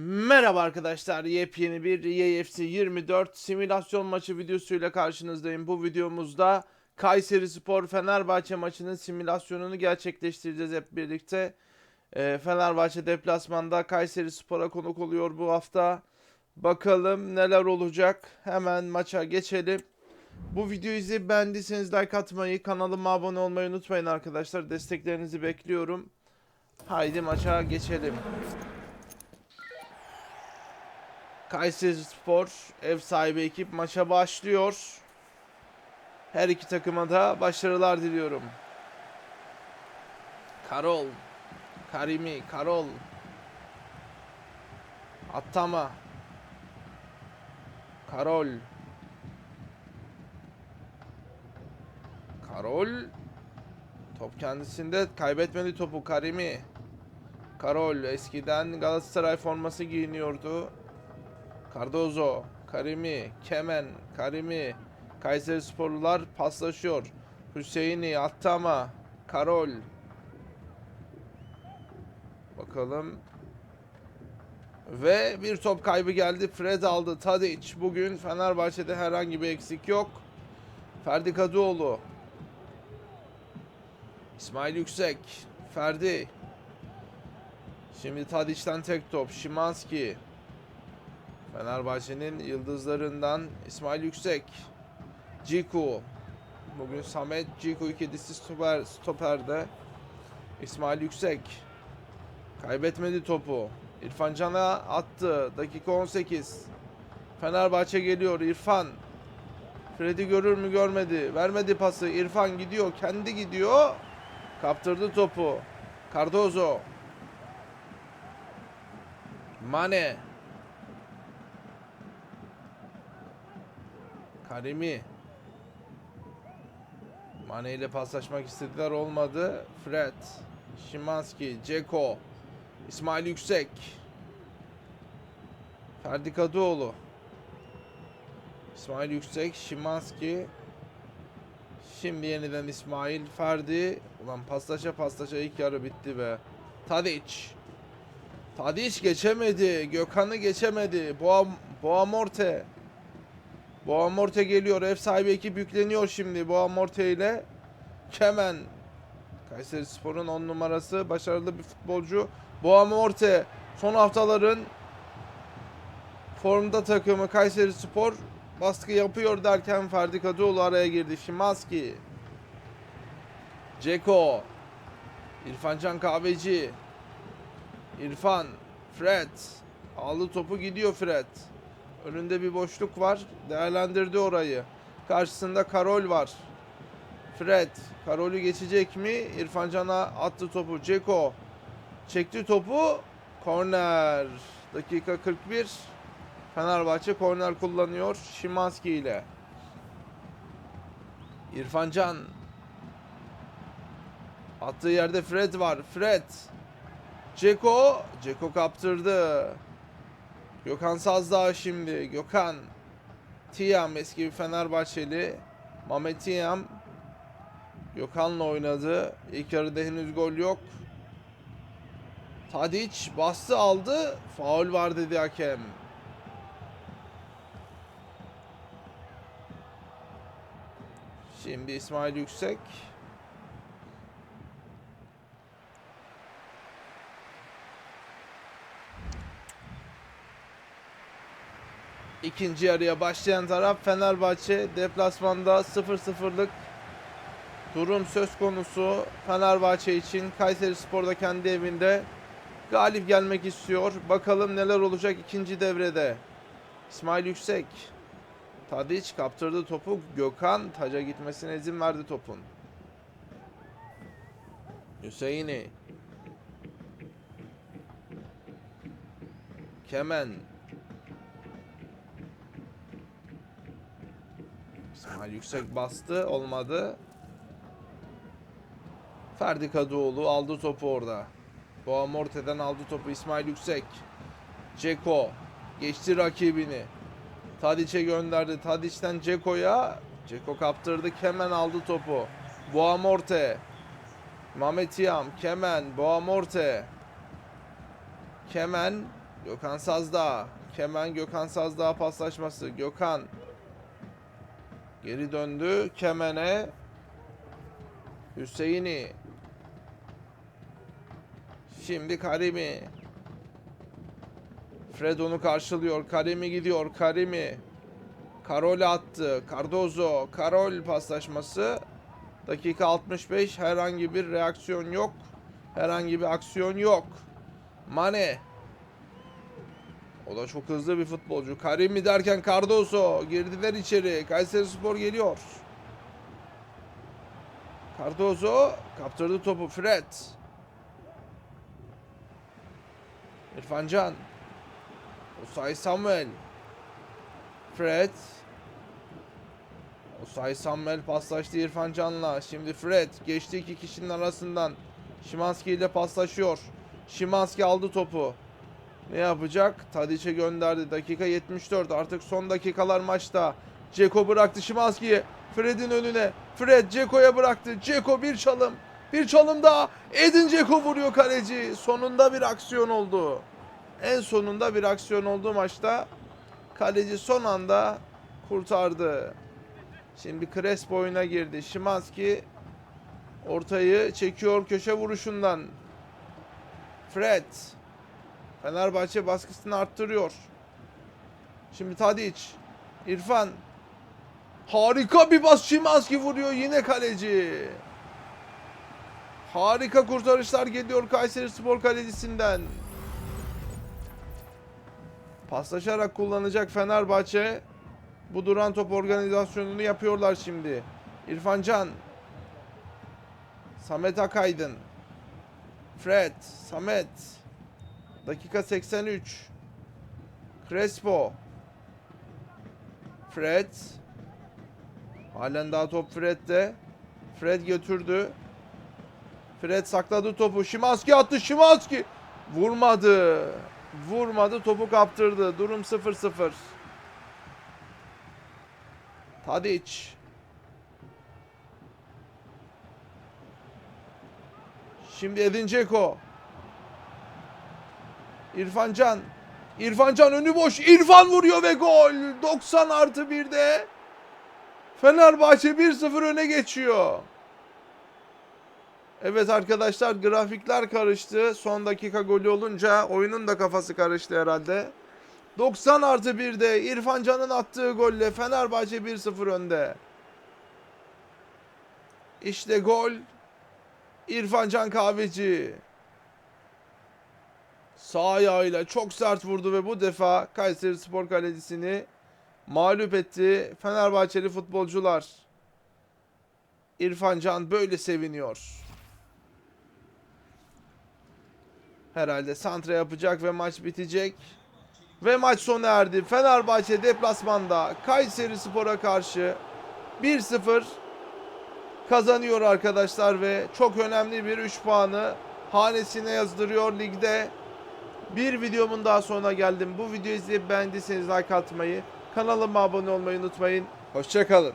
Merhaba arkadaşlar. Yepyeni bir EAFC 24 simülasyon maçı videosuyla karşınızdayım. Bu videomuzda Kayseri Spor Fenerbahçe maçının simülasyonunu gerçekleştireceğiz hep birlikte. Ee, Fenerbahçe deplasmanda Kayseri Spor'a konuk oluyor bu hafta. Bakalım neler olacak. Hemen maça geçelim. Bu videoyu izleyip beğendiyseniz like atmayı, kanalıma abone olmayı unutmayın arkadaşlar. Desteklerinizi bekliyorum. Haydi maça geçelim. Kayseri Spor ev sahibi ekip maça başlıyor. Her iki takıma da başarılar diliyorum. Karol. Karimi. Karol. Attama. Karol. Karol. Top kendisinde kaybetmedi topu Karimi. Karol eskiden Galatasaray forması giyiniyordu. Cardozo, Karimi, Kemen, Karimi, Kayseri Sporlular paslaşıyor. Hüseyin'i, Attama, Karol. Bakalım. Ve bir top kaybı geldi. Fred aldı. Tadic. Bugün Fenerbahçe'de herhangi bir eksik yok. Ferdi Kadıoğlu. İsmail Yüksek. Ferdi. Şimdi Tadic'ten tek top. Şimanski. Fenerbahçe'nin yıldızlarından İsmail Yüksek. Ciku. Bugün Samet Ciku ikincisi stoper, stoperde. İsmail Yüksek. Kaybetmedi topu. İrfan Can'a attı. Dakika 18. Fenerbahçe geliyor. İrfan. Fred'i görür mü görmedi. Vermedi pası. İrfan gidiyor. Kendi gidiyor. Kaptırdı topu. Cardozo. Mane. Karimi. Mane ile paslaşmak istediler olmadı. Fred. Şimanski. Ceko. İsmail Yüksek. Ferdi Kadıoğlu. İsmail Yüksek. Şimanski. Şimdi yeniden İsmail. Ferdi. Ulan paslaşa paslaşa ilk yarı bitti be. Tadic. Tadic geçemedi. Gökhan'ı geçemedi. Boğa, Boğamorte. Boğamorte geliyor. Ev sahibi ekip yükleniyor şimdi. Boğamorte ile Kemen. Kayseri Spor'un 10 numarası. Başarılı bir futbolcu. Boğamorte. Son haftaların formda takımı Kayseri Spor baskı yapıyor derken Ferdi Kadıoğlu araya girdi. Şimanski. Ceko. İrfan Can Kahveci. İrfan. Fred. Aldı topu gidiyor Fred. Önünde bir boşluk var. Değerlendirdi orayı. Karşısında Karol var. Fred. Karol'ü geçecek mi? İrfan Can'a attı topu. Ceko. Çekti topu. Korner. Dakika 41. Fenerbahçe korner kullanıyor. Şimanski ile. İrfan Can. Attığı yerde Fred var. Fred. Ceko. Ceko kaptırdı. Gökhan Sazdağ şimdi. Gökhan. Tiam eski bir Fenerbahçeli. Mehmet Tiam. Gökhan'la oynadı. İlk yarıda henüz gol yok. Tadic bastı aldı. Faul var dedi hakem. Şimdi İsmail Yüksek. İkinci yarıya başlayan taraf Fenerbahçe deplasmanda 0-0'lık durum söz konusu. Fenerbahçe için Kayseri Spor'da kendi evinde galip gelmek istiyor. Bakalım neler olacak ikinci devrede. İsmail Yüksek. Tadiç kaptırdı topu. Gökhan taca gitmesine izin verdi topun. Hüseyin'i. Kemen. İsmail Yüksek bastı. Olmadı. Ferdi Kadıoğlu aldı topu orada. Boğa Morte'den aldı topu İsmail Yüksek. Ceko geçti rakibini. Tadiç'e gönderdi. Tadiç'ten Ceko'ya. Ceko kaptırdı. Kemen aldı topu. Boğa Morte. Mehmet Yam. Kemen. Boğa Morte. Kemen. Gökhan Sazdağ. Kemen Gökhan Sazdağ paslaşması. Gökhan. Geri döndü. Kemen'e. Hüseyin'i. Şimdi Karimi. Fred onu karşılıyor. Karimi gidiyor. Karimi. Karol attı. Cardozo. Karol paslaşması. Dakika 65. Herhangi bir reaksiyon yok. Herhangi bir aksiyon yok. Mane. O da çok hızlı bir futbolcu. Karimi derken Cardozo. Girdiler içeri. Kayseri Spor geliyor. Cardozo kaptırdı topu. Fred. İrfan Can. Osay Samuel. Fred. Osay Samuel paslaştı İrfan Can'la. Şimdi Fred geçti iki kişinin arasından. Şimanski ile paslaşıyor. Şimanski aldı topu. Ne yapacak? Tadiç'e gönderdi. Dakika 74. Artık son dakikalar maçta. Ceko bıraktı Şimanski'yi. Fred'in önüne. Fred Ceko'ya bıraktı. Ceko bir çalım. Bir çalım daha. Edin Ceko vuruyor kaleci. Sonunda bir aksiyon oldu. En sonunda bir aksiyon oldu maçta. Kaleci son anda kurtardı. Şimdi Crespo oyuna girdi. Şimanski ortayı çekiyor köşe vuruşundan. Fred. Fenerbahçe baskısını arttırıyor. Şimdi Tadic. İrfan. Harika bir bas Şimanski vuruyor yine kaleci. Harika kurtarışlar geliyor Kayseri Spor kalecisinden. Paslaşarak kullanacak Fenerbahçe. Bu duran top organizasyonunu yapıyorlar şimdi. İrfan Can. Samet Akaydın. Fred. Samet. Dakika 83. Crespo. Fred. Halen daha top Fred'de. Fred götürdü. Fred sakladı topu. Şimanski attı. Şimanski. Vurmadı. Vurmadı. Topu kaptırdı. Durum 0-0. Tadic. Şimdi Edin Dzeko. İrfan Can. İrfan Can önü boş. İrfan vuruyor ve gol. 90 artı 1'de. Fenerbahçe 1-0 öne geçiyor. Evet arkadaşlar grafikler karıştı. Son dakika golü olunca oyunun da kafası karıştı herhalde. 90 artı 1'de İrfan Can'ın attığı golle Fenerbahçe 1-0 önde. İşte gol. İrfan Can Kahveci. Sağ ayağıyla çok sert vurdu ve bu defa Kayseri Spor Kalecisini mağlup etti. Fenerbahçeli futbolcular. İrfan Can böyle seviniyor. Herhalde santra yapacak ve maç bitecek. Ve maç sona erdi. Fenerbahçe deplasmanda Kayseri Spor'a karşı 1-0 kazanıyor arkadaşlar ve çok önemli bir 3 puanı hanesine yazdırıyor ligde. Bir videomun daha sonuna geldim. Bu videoyu izleyip beğendiyseniz like atmayı, kanalıma abone olmayı unutmayın. Hoşçakalın.